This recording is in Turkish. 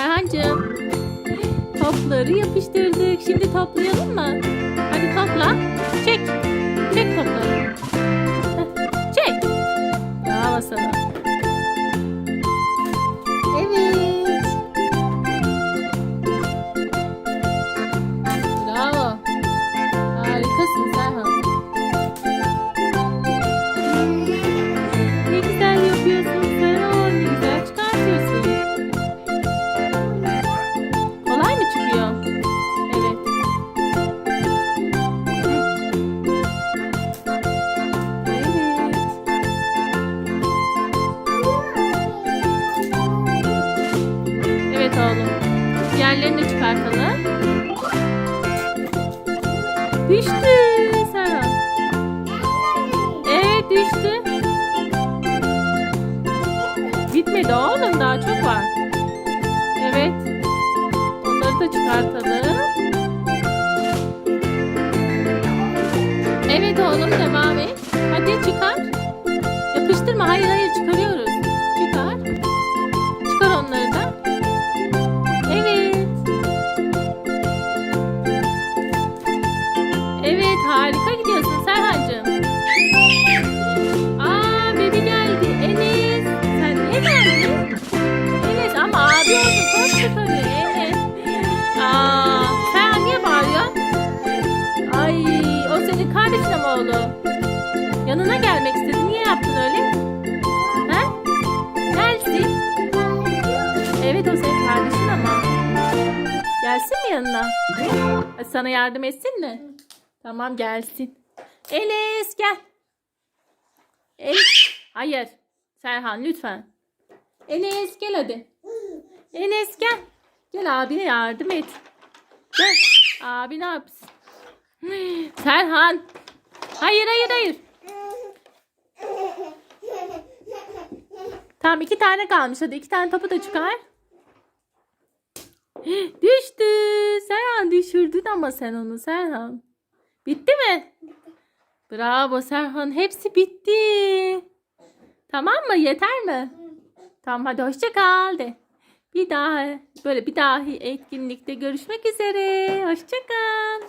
Serhancığım. Topları yapıştırdık. Şimdi toplayalım mı? Diğerlerini de çıkartalım. Düştü Serhan. Evet düştü. Bitmedi oğlum daha çok var. Evet. Onları da çıkartalım. Evet oğlum devam harika gidiyorsun Serhancığım. Aa bebe geldi. Enes. Sen niye geldin? Enes ama abi oldu. Koş çıkarıyor Enes. Aa sen niye bağırıyorsun? Ay o senin kardeşin ama oğlum. Yanına gelmek istedi. Niye yaptın öyle? He? Gelsin. Evet o senin kardeşin ama. Gelsin mi yanına? Sana yardım etsin mi? Tamam gelsin. Enes gel. Enes. Hayır. Serhan lütfen. Enes gel hadi. Enes gel. Gel abine yardım et. Gel. Abi ne yapsın? Serhan. Hayır hayır hayır. Tamam iki tane kalmış. Hadi iki tane topu da çıkar. Düştü. Serhan düşürdün ama sen onu Serhan. Bitti mi? Bravo Serhan. Hepsi bitti. Tamam mı? Yeter mi? Tamam hadi hoşça kal de. Bir daha böyle bir dahi etkinlikte görüşmek üzere. Hoşça kal.